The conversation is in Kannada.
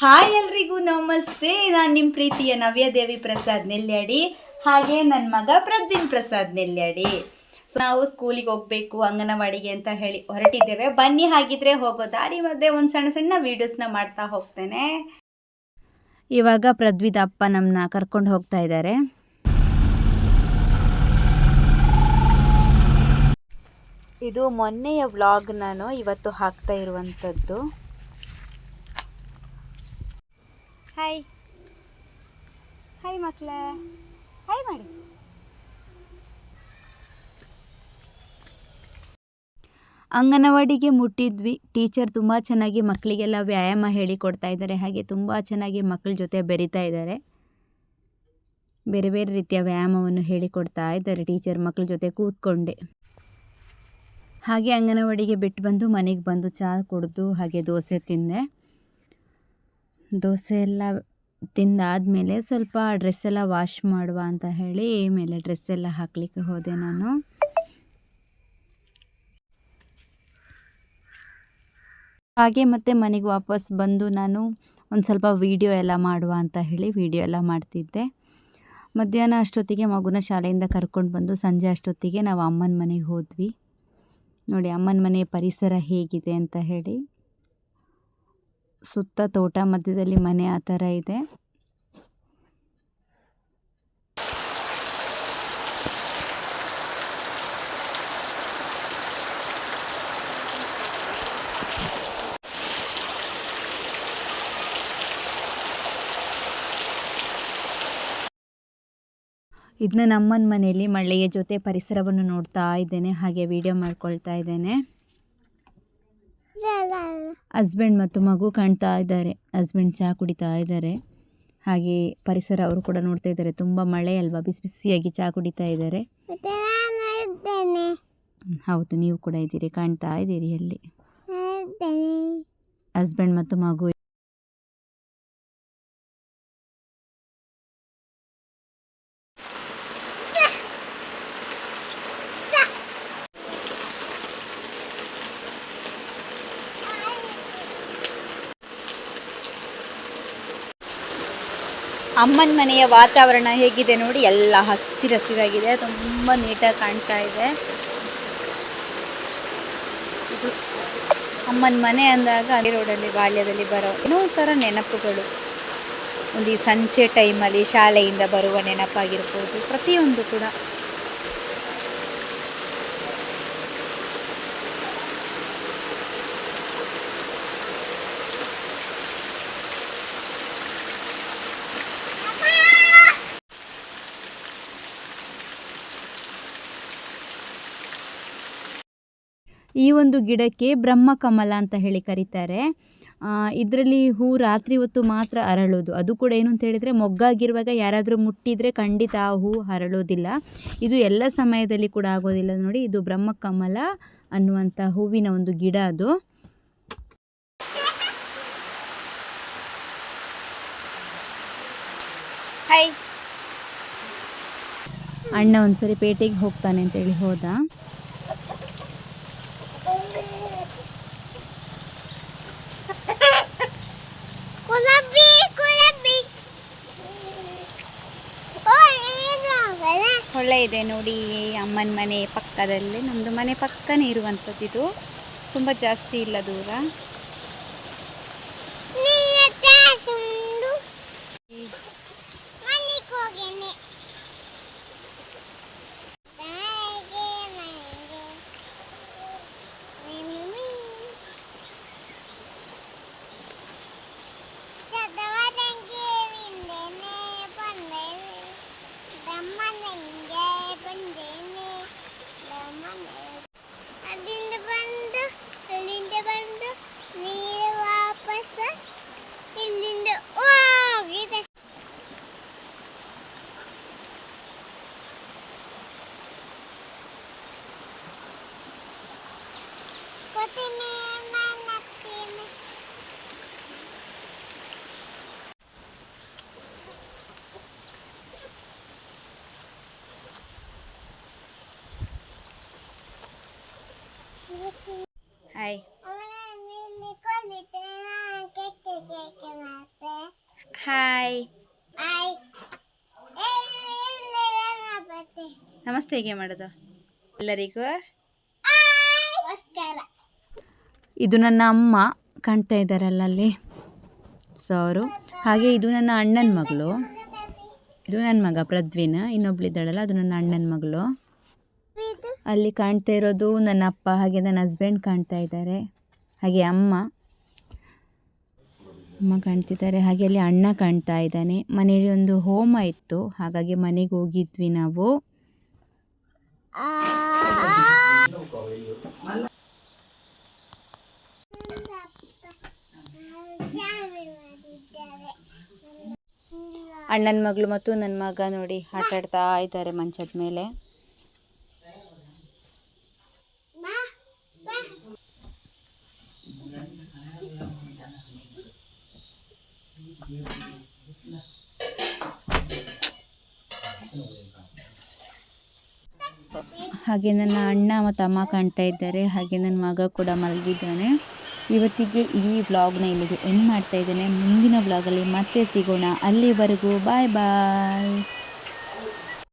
ಹಾಯ್ ಎಲ್ರಿಗೂ ನಮಸ್ತೆ. ನಾನು ನಿಮ್ಮ ಪ್ರೀತಿಯ ನವ್ಯ ದೇವಿ ಪ್ರಸಾದ್ ನೆಲ್ಯಾಡಿ, ಹಾಗೆ ನನ್ನ ಮಗ ಪ್ರದ್ವಿನ್ ಪ್ರಸಾದ್ ನೆಲ್ಯಾಡಿ. ಸೊ ನಾವು ಸ್ಕೂಲಿಗೆ ಹೋಗಬೇಕು, ಅಂಗನವಾಡಿಗೆ ಅಂತ ಹೇಳಿ ಹೊರಟಿದ್ದೇವೆ. ಬನ್ನಿ ಹಾಗಿದ್ರೆ ಹೋಗೋ ದಾರಿ ಮಧ್ಯೆ ಒಂದು ಸಣ್ಣ ಸಣ್ಣ ವೀಡಿಯೋಸ್ನ ಮಾಡ್ತಾ ಹೋಗ್ತೇನೆ. ಇವಾಗ ಪ್ರದ್ವಿದ ಅಪ್ಪ ನಮ್ಮನ್ನ ಕರ್ಕೊಂಡು ಹೋಗ್ತಾ ಇದ್ದಾರೆ. ಇದು ಮೊನ್ನೆಯ ವ್ಲಾಗ್ ನಾನು ಇವತ್ತು ಹಾಕ್ತಾ ಇರುವಂಥದ್ದು. ಹಾಯ್ ಹಾಯ್ ಮಕ್ಕಳೇ ಹಾಯ್ ಮಾಡಿ. ಅಂಗನವಾಡಿಗೆ ಮುಟ್ಟಿದ್ವಿ. ಟೀಚರ್ ತುಂಬ ಚೆನ್ನಾಗಿ ಮಕ್ಕಳಿಗೆಲ್ಲ ವ್ಯಾಯಾಮ ಹೇಳಿಕೊಡ್ತಾ ಇದ್ದಾರೆ. ಹಾಗೆ ತುಂಬ ಚೆನ್ನಾಗಿ ಮಕ್ಕಳ ಜೊತೆ ಬೆರಿತಾ ಇದ್ದಾರೆ. ಬೇರೆ ಬೇರೆ ರೀತಿಯ ವ್ಯಾಯಾಮವನ್ನು ಹೇಳಿಕೊಡ್ತಾ ಇದ್ದಾರೆ ಟೀಚರ್ ಮಕ್ಕಳ ಜೊತೆ ಕೂತ್ಕೊಂಡೆ. ಹಾಗೆ ಅಂಗನವಾಡಿಗೆ ಬಿಟ್ಟು ಬಂದು ಮನೆಗೆ ಬಂದು ಚಹಾ ಕುಡಿದು ಹಾಗೆ ದೋಸೆ ತಿಂದೆ. ದೋಸೆ ಎಲ್ಲ ತಿಂದಾದಮೇಲೆ ಸ್ವಲ್ಪ ಡ್ರೆಸ್ ಎಲ್ಲ ವಾಶ್ ಮಾಡುವ ಅಂತ ಹೇಳಿ ಮೇಲೆ ಡ್ರೆಸ್ ಎಲ್ಲ ಹಾಕಲಿಕ್ಕೆ ಹೋದೆ ನಾನು. ಹಾಗೆ ಮತ್ತೆ ಮನೆಗೆ ವಾಪಸ್ ಬಂದು ನಾನು ಒಂದು ಸ್ವಲ್ಪ ವೀಡಿಯೋ ಎಲ್ಲ ಮಾಡುವ ಅಂತ ಹೇಳಿ ವೀಡಿಯೋ ಎಲ್ಲ ಮಾಡ್ತಿದ್ದೆ. ಮಧ್ಯಾಹ್ನ ಅಷ್ಟೊತ್ತಿಗೆ ಮಗುನ ಶಾಲೆಯಿಂದ ಕರ್ಕೊಂಡು ಬಂದು ಸಂಜೆ ಅಷ್ಟೊತ್ತಿಗೆ ನಾವು ಅಮ್ಮನ ಮನೆಗೆ ಹೋದ್ವಿ. ನೋಡಿ ಅಮ್ಮನ ಮನೆ ಪರಿಸರ ಹೇಗಿದೆ ಅಂತ ಹೇಳಿ. ಸುತ್ತ ತೋಟ ಮಧ್ಯದಲ್ಲಿ ಮನೆ ಆ ಥರ ಇದೆ. ಇದನ್ನ ನಮ್ಮನ ಮನೆಯಲ್ಲಿ ಮಳೆಯ ಜೊತೆ ಪರಿಸರವನ್ನು ನೋಡ್ತಾ ಇದ್ದೇನೆ, ಹಾಗೆ ವಿಡಿಯೋ ಮಾಡ್ಕೊಳ್ತಾ ಇದ್ದೇನೆ. ಹಸ್ಬೆಂಡ್ ಮತ್ತು ಮಗು ಕಾಣ್ತಾ ಇದ್ದಾರೆ. ಹಸ್ಬೆಂಡ್ ಚಹಾ ಕುಡಿತಾ ಇದ್ದಾರೆ. ಹಾಗೆ ಪರಿಸರ ಅವರು ಕೂಡ ನೋಡ್ತಾ ಇದ್ದಾರೆ. ತುಂಬ ಮಳೆ ಅಲ್ವಾ? ಬಿಸಿ ಬಿಸಿಯಾಗಿ ಚಹಾ ಕುಡಿತಾ ಇದ್ದಾರೆ. ಹೌದು ನೀವು ಕೂಡ ಇದ್ದೀರಿ ಕಾಣ್ತಾ ಇದ್ದೀರಿ ಅಲ್ಲಿ. ಹಸ್ಬೆಂಡ್ ಮತ್ತು ಮಗು ಅಮ್ಮನ ಮನೆಯ ವಾತಾವರಣ ಹೇಗಿದೆ ನೋಡಿ, ಎಲ್ಲ ಹಸಿರು ಹಸಿರಾಗಿದೆ, ತುಂಬ ನೀಟಾಗಿ ಕಾಣ್ತಾ ಇದೆ. ಇದು ಅಮ್ಮನ ಮನೆ ಅಂದಾಗ ಅದೇ ರೋಡಲ್ಲಿ, ಬಾಲ್ಯದಲ್ಲಿ ಬರೋ ಏನೋ ಒಂಥರ ನೆನಪುಗಳು. ಒಂದು ಈ ಸಂಜೆ ಟೈಮಲ್ಲಿ ಶಾಲೆಯಿಂದ ಬರುವ ನೆನಪಾಗಿರ್ಬೋದು, ಪ್ರತಿಯೊಂದು ಕೂಡ. ಈ ಒಂದು ಗಿಡಕ್ಕೆ ಬ್ರಹ್ಮಕಮಲ ಅಂತ ಹೇಳಿ ಕರೀತಾರೆ. ಇದರಲ್ಲಿ ಹೂ ರಾತ್ರಿ ಹೊತ್ತು ಮಾತ್ರ ಅರಳೋದು. ಅದು ಕೂಡ ಏನು ಅಂತ ಹೇಳಿದರೆ ಮೊಗ್ಗಾಗಿರುವಾಗ ಯಾರಾದರೂ ಮುಟ್ಟಿದರೆ ಖಂಡಿತ ಆ ಹೂ ಅರಳೋದಿಲ್ಲ ಇದು ಎಲ್ಲ ಸಮಯದಲ್ಲಿ ಕೂಡ ಆಗೋದಿಲ್ಲ ನೋಡಿ ಇದು ಬ್ರಹ್ಮಕಮಲ ಅನ್ನುವಂಥ ಹೂವಿನ ಒಂದು ಗಿಡ ಅದು. ಅಣ್ಣ ಒಂದ್ಸರಿ ಪೇಟೆಗೆ ಹೋಗ್ತಾನೆ ಅಂತೇಳಿ ಹೋದ. ಒಳ್ಳೆ ಇದೆ ನೋಡಿ ಅಮ್ಮನ ಮನೆ ಪಕ್ಕದಲ್ಲೇ. ನಮ್ಮದು ಮನೆ ಪಕ್ಕನೇ ಇರುವಂಥದ್ದು ಇದು ತುಂಬ ಜಾಸ್ತಿ ಇಲ್ಲ ದೂರ. ಹಾಯ್ ನಮಸ್ತೆ ಹೇಗೆ ಮಾಡೋದು? ಎಲ್ಲರಿಗೂ? ಇದು ನನ್ನ ಅಮ್ಮ ಕಾಣ್ತಾ ಇದ್ದಾರಲ್ಲ ಅಲ್ಲಿ. ಸೊ ಅವರು. ಹಾಗೆ ಇದು ನನ್ನ ಅಣ್ಣನ ಮಗಳು. ಇದು ನನ್ನ ಮಗ ಪ್ರದ್ವಿನ್ ಇನ್ನೊಬ್ಳಿದ್ದಾಳಲ್ಲ ಅದು ನನ್ನ ಅಣ್ಣನ ಮಗಳು. ಅಲ್ಲಿ ಕಾಣ್ತಾ ಇರೋದು ನನ್ನ ಅಪ್ಪ ಹಾಗೆ ನನ್ನ ಹಸ್ಬೆಂಡ್ ಕಾಣ್ತಾ ಇದ್ದಾರೆ. ಹಾಗೆ ಅಮ್ಮ. ಅಮ್ಮ ಕಾಣ್ತಿದ್ದಾರೆ, ಹಾಗೆ ಅಲ್ಲಿ ಅಣ್ಣ ಕಾಣ್ತಾ ಇದ್ದಾನೆ. ಮನೆಯಲ್ಲಿ ಒಂದು ಹೋಮ ಇತ್ತು, ಹಾಗಾಗಿ ಮನೆಗೆ ಹೋಗಿದ್ವಿ ನಾವು. ಅಣ್ಣನ ಮಗಳು ಮತ್ತು ನನ್ನ ಮಗ ನೋಡಿ ಆಟಾಡ್ತಾ ಇದ್ದಾರೆ ಮಂಚದ ಮೇಲೆ. ಹಾಗೆ ನನ್ನ ಅಣ್ಣ ಮತ್ತು ಅಮ್ಮ ಕಾಣ್ತಾ ಇದ್ದಾರೆ. ಹಾಗೆ ನನ್ನ ಮಗ ಕೂಡ ಮಲಗಿದ್ದಾನೆ. ಇವತ್ತಿಗೆ ಈ ವ್ಲಾಗ್ನ ಇಲ್ಲಿಗೆ ಎಂಡ್ ಮಾಡ್ತಾ ಇದ್ದೇನೆ. ಮುಂದಿನ ವ್ಲಾಗಲ್ಲಿ ಮತ್ತೆ ಸಿಗೋಣ. ಅಲ್ಲಿವರೆಗೂ ಬಾಯ್ ಬಾಯ್